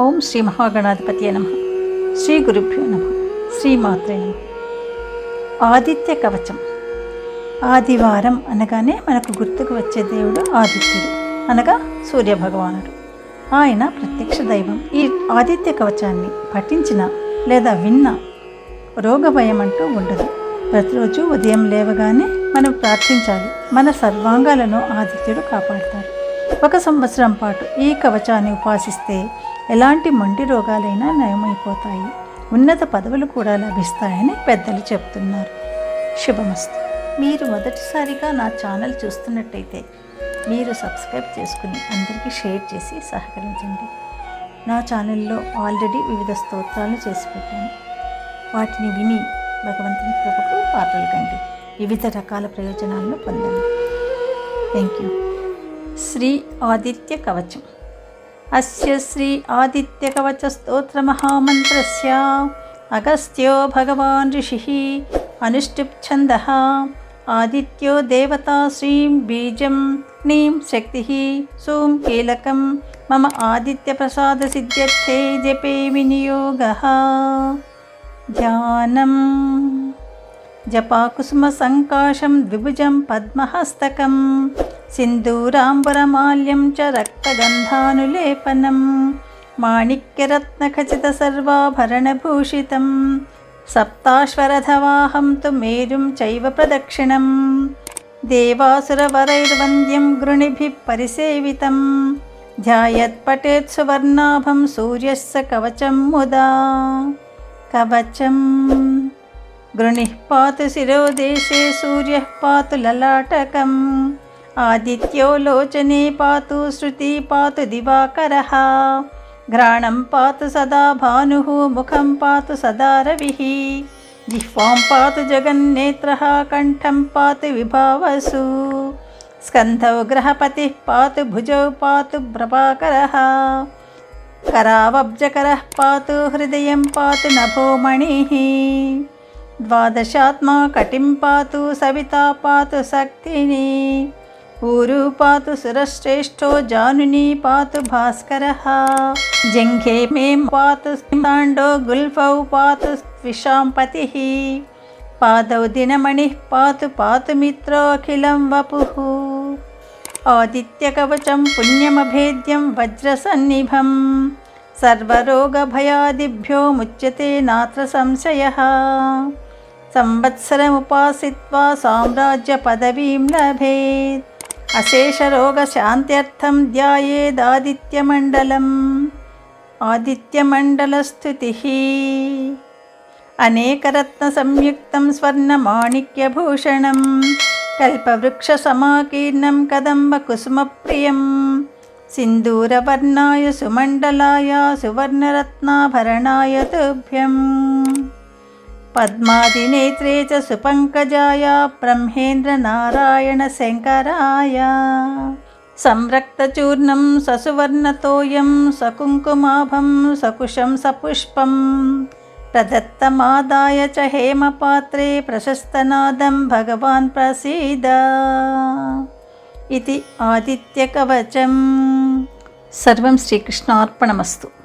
ఓం శ్రీ మహాగణాధిపతి నమ. శ్రీ గురుభ్యో నమ. శ్రీమాత్రే నమ. ఆదిత్య కవచం. ఆదివారం అనగానే మనకు గుర్తుకు వచ్చే దేవుడు ఆదిత్యుడు. అనగా సూర్యభగవానుడు. ఆయన ప్రత్యక్ష దైవం. ఈ ఆదిత్య కవచాన్ని పఠించిన లేదా విన్న రోగ భయం అంటూ ఉండదు. ప్రతిరోజు ఉదయం లేవగానే మనం ప్రార్థించాలి. మన సర్వాంగాలను ఆదిత్యుడు కాపాడుతారు ఒక సంవత్సరం పాటు ఈ కవచాన్ని ఉపాసిస్తే ఎలాంటి మొండి రోగాలైనా నయమైపోతాయి. ఉన్నత పదవులు కూడా లభిస్తాయని పెద్దలు చెప్తున్నారు. శుభమస్తు. మీరు మొదటిసారిగా నా ఛానల్ చూస్తున్నట్టయితే మీరు సబ్స్క్రైబ్ చేసుకుని అందరికీ షేర్ చేసి సహకరించండి. నా ఛానల్లో ఆల్రెడీ వివిధ స్తోత్రాలు చేసి పెట్టాను. వాటిని విని భగవంతుని కృపకు పాటలు కండి. వివిధ రకాల ప్రయోజనాలను పొందండి. Thank you. శ్రీ ఆదిత్య కవచం. అస్య శ్రీ ఆదిత్య కవచ స్తోత్ర మహామంత్రస్య అగస్త్యో భగవాన్ ఋషి అనుష్ఠుప్ ఛంద ఆదిత్యో దేవతా శ్రీం బీజం నీం శక్తి సోం కీలకం మమ ఆదిత్య ప్రసాద సిద్ధ్యర్థే జపే వినియోగ ధ్యానం జపాకుసుమ సంకాశం ద్విభుజం పద్మహస్తకం సింధూరాంబరమాల్యం చ రక్తగంధానులేపనం మాణిక్యరత్నఖచిత సర్వాభరణభూషితం సప్తాశ్వరధవాహం తు మేరుం చైవ ప్రదక్షిణం దేవాసురవరైర్వంద్యం గృణిభిः పరిసేవితం ధ్యాయత్పటేత్ సువర్ణాభం సూర్యస్య కవచం आदित्यो लोचने पातु श्रुति पातु दिवाकरः घ्राणं पातु सदा भानुः मुखं पातु सदा रविः जिह्वां पातु जगन्नेत्रः कण्ठं पातु विभावसु स्कन्धौ ग्रहपतिः पातु भुजौ पातु प्रभाकरः करावब्जकरः पातु हृदयं पातु नभोमणिः द्वादशात्मा कटिं पातु सविता पातु शक्तिनी ऊरु पातु सुरश्रेष्ठो जानुनी पातु भास्करः। जङ्घे मे पातु ताण्डो गुल्फौ पातु विशां पतिः पादौ दिनमणिः पातु पातु मित्रोऽखिलं वपुः। आदित्यकवचं पुण्यमभेद्यं वज्रसन्निभं सर्वरोगभयादिभ्यो मुच्यते नात्र संशयः संवत्सरमुपासित्वा साम्राज्यपदवीं लभेत्। अशेषरोगशान्त्यर्थं ध्यायेदादित्यमण्डलम्। आदित्यमण्डलस्तुतिः अनेकरत्नसंयुक्तं स्वर्णमाणिक्यभूषणं कल्पवृक्षसमाकीर्णं कदम्बकुसुमप्रियं सिन्दूरवर्णाय सुमण्डलाय सुवर्णरत्नाभरणाय तुभ्यम् పద్మాదినేత్రే చ సుపంకజాయ బ్రహ్మేంద్రనారాయణశంకరాయ సంరక్తచూర్ణం ససువర్ణతోయం సకుంకుమాభం సకుశం సపుష్పం. ప్రదత్తమాదాయ చ హేమపాత్రే ప్రశస్తనాదం భగవాన్ ప్రసీద. ఇది ఆదిత్యకవచం సర్వం శ్రీకృష్ణార్పణమస్తు.